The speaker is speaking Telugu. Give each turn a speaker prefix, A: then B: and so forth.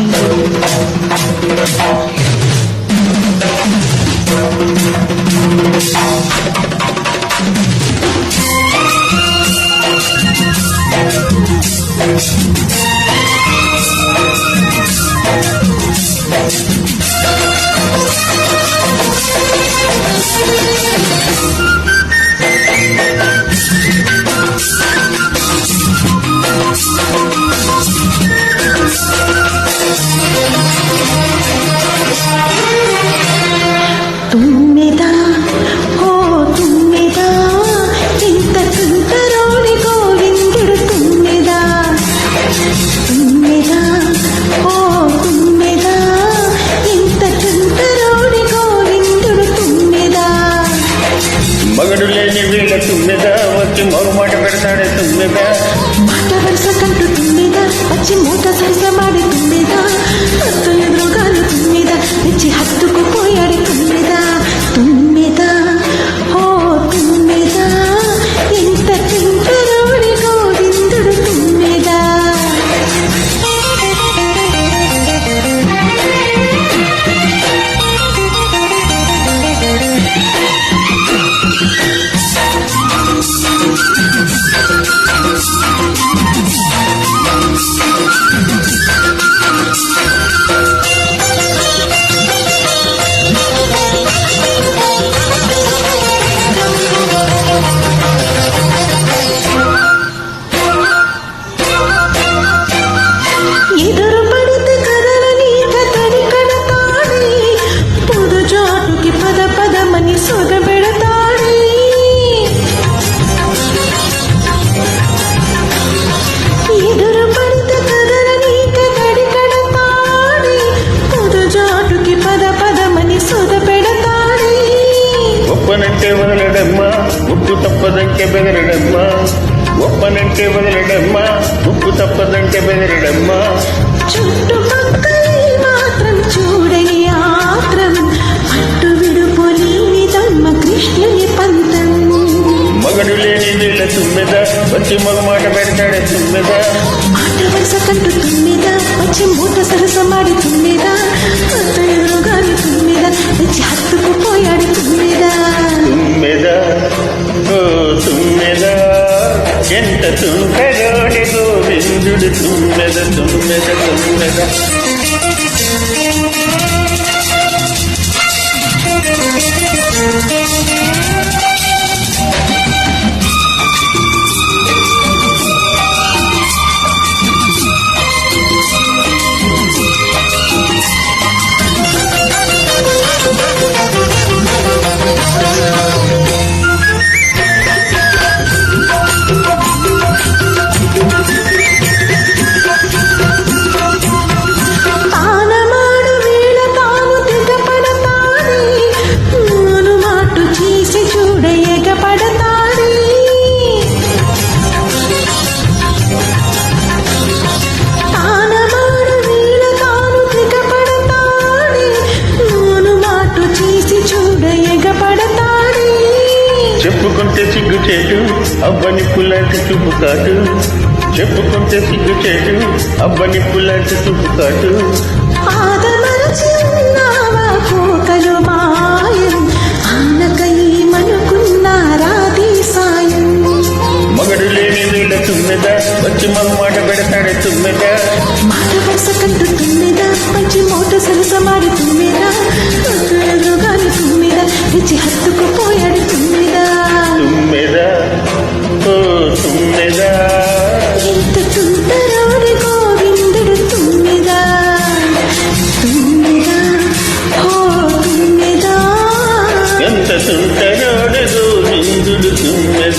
A: తుమ్మెదా
B: పెడతాడే తుమ్మెద
A: సొగబెడతాడి. ఎదురు పడితే కదలని కతడి కడతాడి పద పదమని సొగబెడతాడి
B: ఒప్పనంటే వదలడమ్మా ఉప్పు తప్పదంటే బెదరడమ్మా. ఒప్పనంటే వదలడమ్మా ఉప్పు తప్పదంటే బెదరడమ్మా. తుమ్మిద వచ్చి మొగమాట పెడతాడే తుమ్మిద
A: మాట వరుస కంటూ తుమ్మిదా. వచ్చి మూత సరస మాడి తుమ్మిదా అంత ఎదురుగాని తుమ్మిదా తెచ్చి హత్తుకు పోయాడు తుమ్మిద
B: తుమ్మిద ఓ తుమ్మెద. ఎంత తుంపెడోడి గోవిందుడు తుమ్మెద తుమ్మెద తుమ్మెద. అబ్బని పుల్లాంటి చూపు కాటు. చెప్పుకుంటే సిగ్గుచేటు అబ్బని పుల్లాంటి చూపు
A: సాయం.
B: మగడు లేని వీళ్ళ తుమ్మెద వచ్చి మగమాట పెడతాడే తుమ్మెద
A: మాట వరుస కంటూ తుమ్మిదా మంచి మోట సరస మాడి తుమ్మిదా ఎదురుగాని తుమ్మిదా తెచ్చి